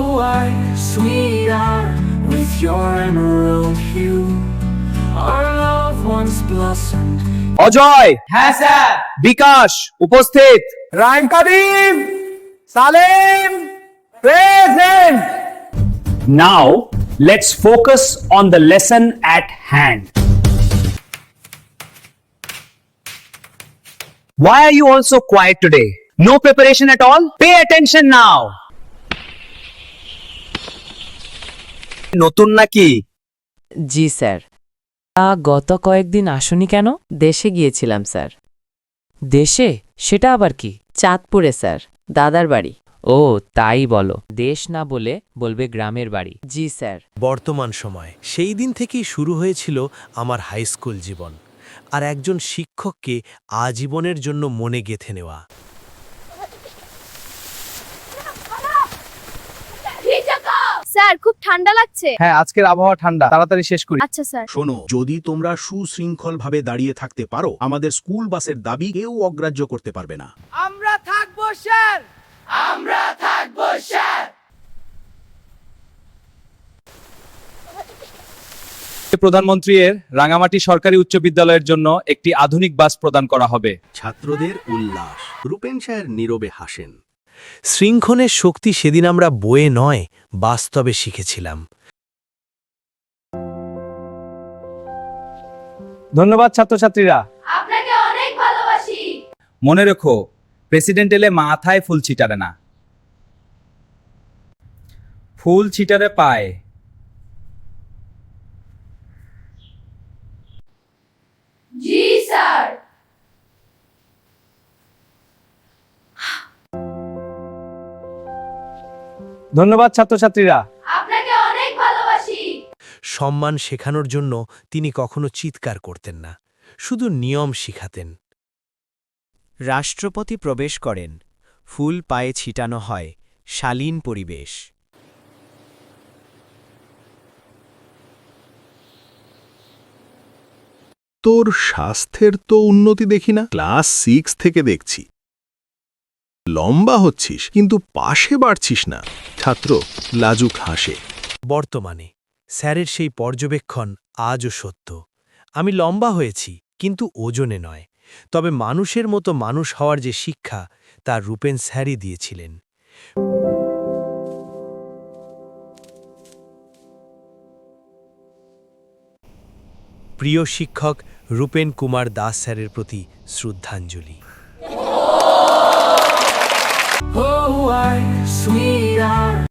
Oh, why, sweetheart, with your emerald hue, our love once blossomed. Ajay হ্যাঁ sir Bikash উপস্থিত Raim Kadim Salem present Now, let's focus on the lesson at hand. Why are you all so quiet today? No preparation at all? Pay attention now. নতুন নাকি? জি sir. তা গত কয়েকদিন আসনি কেন? দেশে গিয়েছিলাম স্যার। দেশে? সেটা আবার কি? চাঁদপুরে স্যার। দাদার বাড়ি। ও তাই বলো। দেশ না বলে বলবে গ্রামের বাড়ি। জি স্যার। বর্তমান সময়। সেই দিন থেকেই শুরু হয়েছিল আমার হাই স্কুল জীবন। আর একজন শিক্ষককে আজীবনের জন্য মনে গেথে নেওয়া। স্যার খুব ঠান্ডা লাগছে। হ্যাঁ আজকের আবহাওয়া ঠান্ডা। তাড়াতাড়ি শেষ করি। আচ্ছা স্যার। শোনো যদি তোমরা সুশৃঙ্খলভাবে দাঁড়িয়ে থাকতে পারো আমাদের স্কুল বাসের দাবি কেউ অগ্রাহ্য করতে পারবে না। আমরা থাকব স্যার। প্রধানমন্ত্রী এর রাঙামাটি সরকারি উচ্চ বিদ্যালয়ের জন্য একটি আধুনিক বাস প্রদান করা হবে। ছাত্রদের উল্লাস। রূপেন সাহের নীরবে হাসেন। শৃঙ্খনের শক্তি সেদিন আমরা বয়ে নয় বাস্তবে শিখেছিলাম। ধন্যবাদ ছাত্রছাত্রীরা। আপনাকে অনেক ভালোবাসি। মনে রেখো প্রেসিডেন্ট এলে মাথায় ফুল ছিটারে না। ফুল ছিটারে পায়। জি ধন্যবাদ ছাত্রছাত্রীরা। আপনাকে অনেক ভালোবাসি। সম্মান শেখানোর জন্য তিনি কখনো চিৎকার করতেন না শুধু নিয়ম শিখাতেন। রাষ্ট্রপতি প্রবেশ করেন ফুল পায়ে ছিটানো হয় শালীন পরিবেশ। তোর স্বাস্থ্যের তো উন্নতি দেখি না ক্লাস সিক্স থেকে দেখছি। লম্বা হচ্ছিস, কিন্তু পাশে বাড়ছিস না। ছাত্র লাজুক হাসে। বর্তমানে, স্যারের সেই পর্যবেক্ষণ আজও সত্য। আমি লম্বা হয়েছি, কিন্তু ওজনে নয়। তবে মানুষের মতো মানুষ হওয়ার যে শিক্ষা, তা রূপেন স্যারই দিয়েছিলেন। প্রিয় শিক্ষক রূপেন কুমার দাস স্যারের প্রতি শ্রদ্ধাঞ্জলি। why